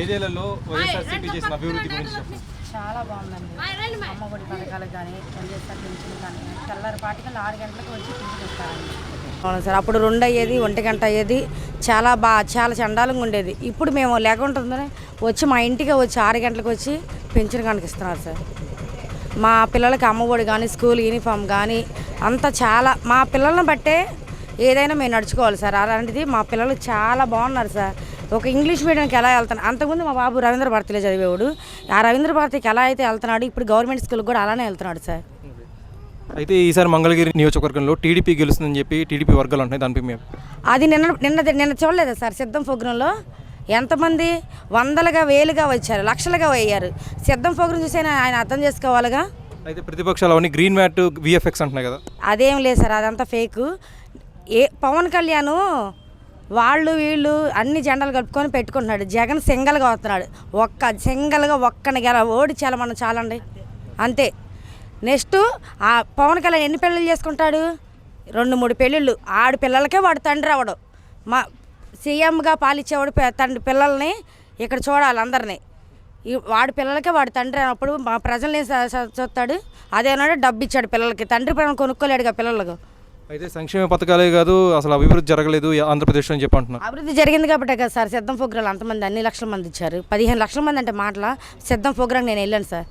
ఐదేళ్ళలో వైఎస్ఆర్సీపీ చేసిన అభివృద్ధి గురించి చాలా బాగుందండి. అమ్మఒడి పథకాలు కానీ వైఎస్ఆర్ పెన్షన్ కానీ తెల్లారి పాటికల్ ఆరు గంటలకు వచ్చి పింఛన్ ఇస్తారండి అవును సార్ అప్పుడు రెండు అయ్యేది ఒంటి గంట అయ్యేది చాలా బా చాలా చండాలంగా ఉండేది. ఇప్పుడు మేము లేకుంటుందని వచ్చి మా ఇంటికి వచ్చి ఆరు గంటలకు వచ్చి పెన్షన్ కనుక ఇస్తున్నారు సార్. మా పిల్లలకి అమ్మఒడి కానీ స్కూల్ యూనిఫామ్ కానీ అంతా చాలా మా పిల్లల్ని బట్టే ఏదైనా మేము నడుచుకోవాలి సార్. అలాంటిది మా పిల్లలు చాలా బాగున్నారు సార్. ఒక ఇంగ్లీష్ మీడియంకి ఎలా వెళ్తాను? అంతకుముందు మా బాబు రవీంద్ర భారతిలో చదివేవాడు. ఆ రవీంద్ర భారతికి ఎలా అయితే వెళ్తున్నాడు ఇప్పుడు గవర్నమెంట్ స్కూల్కి కూడా అలానే వెళ్తున్నాడు సార్. అయితే ఈసారి మంగళగిరి నియోజకవర్గంలో టీడీపీ గెలుస్తుందని చెప్పి టీడీపీ వర్గాలు అంటున్నాయి దానిపై మేము అది నిన్న నిన్న నిన్న చూడలేదా సార్? సిద్ధం ప్రోగ్రాంలో ఎంతమంది వందలుగా వేలుగా వచ్చారు లక్షలుగా అయ్యారు సిద్ధం ప్రోగ్రాం చూసి ఆయన ఆయన అర్థం చేసుకోవాలిగా? అయితే ప్రతిపక్షాలు అవన్నీ గ్రీన్ మ్యాట్ విఎఫ్ఎక్స్ అంటున్నాయి కదా. అదేం లేదు సార్ అదంతా ఫేక్. ఏ పవన్ కళ్యాణ్ వాళ్ళు వీళ్ళు అన్ని జెండాలు కలుపుకొని పెట్టుకుంటున్నాడు. జగన్ సింగల్గా వస్తున్నాడు. ఒక్క సింగల్గా ఒక్కని గెల ఓడించాలి మనం చాలండి. అంతే. నెక్స్ట్ ఆ పవన్ కళ్యాణ్ ఎన్ని పెళ్ళిళ్ళు చేసుకుంటాడు? రెండు మూడు పెళ్ళిళ్ళు. ఆడు పిల్లలకే వాడు తండ్రి అవడు. మా సీఎంగా పాలిచ్చేవాడు తండ్రి పిల్లల్ని ఇక్కడ చూడాలి అందరినీ. వాడి పిల్లలకే వాడి తండ్రి అన్నప్పుడు మా ప్రజల్ని చూస్తాడు. అదేనాడు డబ్బు ఇచ్చాడు పిల్లలకి. తండ్రి ప్రేమ కొనుక్కోలేడుగా పిల్లలకు. అయితే సంక్షేమ పథకాలే కాదు అసలు అభివృద్ధి జరగలేదు ఆంధ్రప్రదేశ్లో అని చెప్పి అంటున్నారు. అభివృద్ధి జరిగింది కాబట్టి కదా సార్. సిద్ధం ప్రోగ్రాలు అంతమంది అన్ని లక్షల మంది ఇచ్చారు. పదిహేను లక్షల మంది అంటే మాటల సిద్ధం ప్రోగ్రాం నేను వెళ్ళాను సార్.